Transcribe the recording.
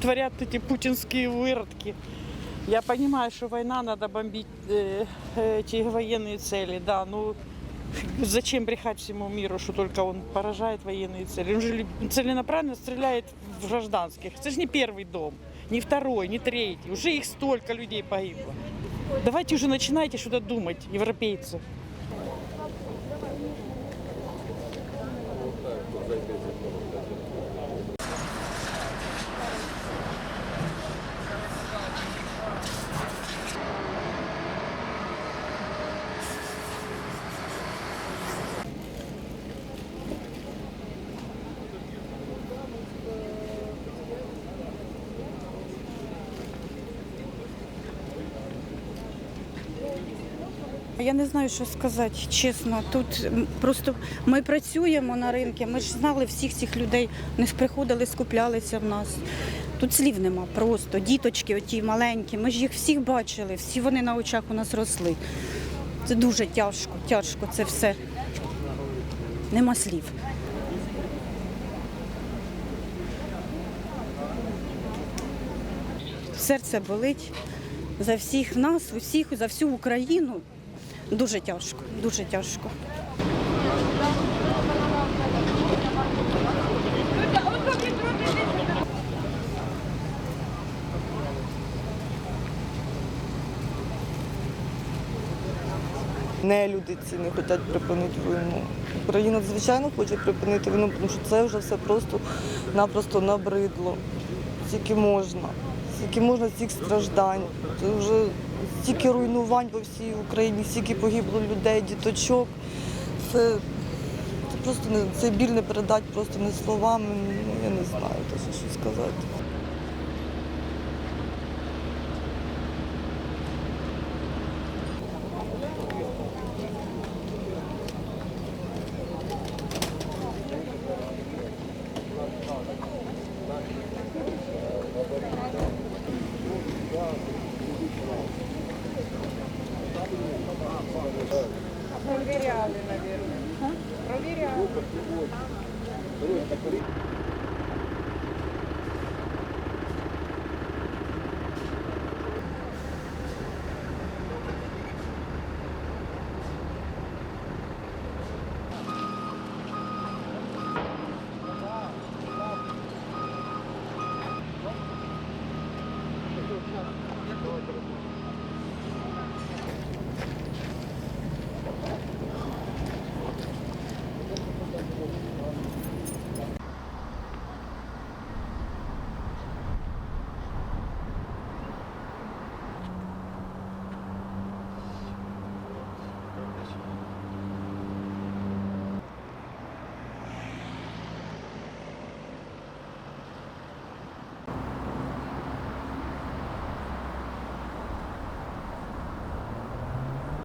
творят эти путинские выродки. Я понимаю, что война, надо бомбить э, эти военные цели, да, ну зачем брехать всему миру, что только он поражает военные цели? Он же ли- целенаправленно стреляет в гражданских. Это же не первый дом, не второй, не третий. Уже их столько людей погибло. Давайте уже начинайте что-то думать, европейцы. Я не знаю, що сказати, чесно. Тут просто ми працюємо на ринку, ми ж знали всіх цих людей, вони ж приходили, скуплялися в нас. Тут слів нема просто. Діточки, оті маленькі, ми ж їх всіх бачили, всі вони на очах у нас росли. Це дуже тяжко, тяжко це все. Нема слів. Серце болить за всіх нас, усіх, за всю Україну. Дуже тяжко, дуже тяжко. Не люди ці не хочуть припинити війну. Україна, звичайно, хоче припинити війну, тому що це вже все просто-напросто набридло. Скільки можна, скільки можна цих страждань. Це вже стільки руйнувань по всій Україні, стільки погибло людей, діточок. Це, просто не це біль не передати просто не словами. Ну, я не знаю, що сказати. Проверяли, наверное. Проверяли.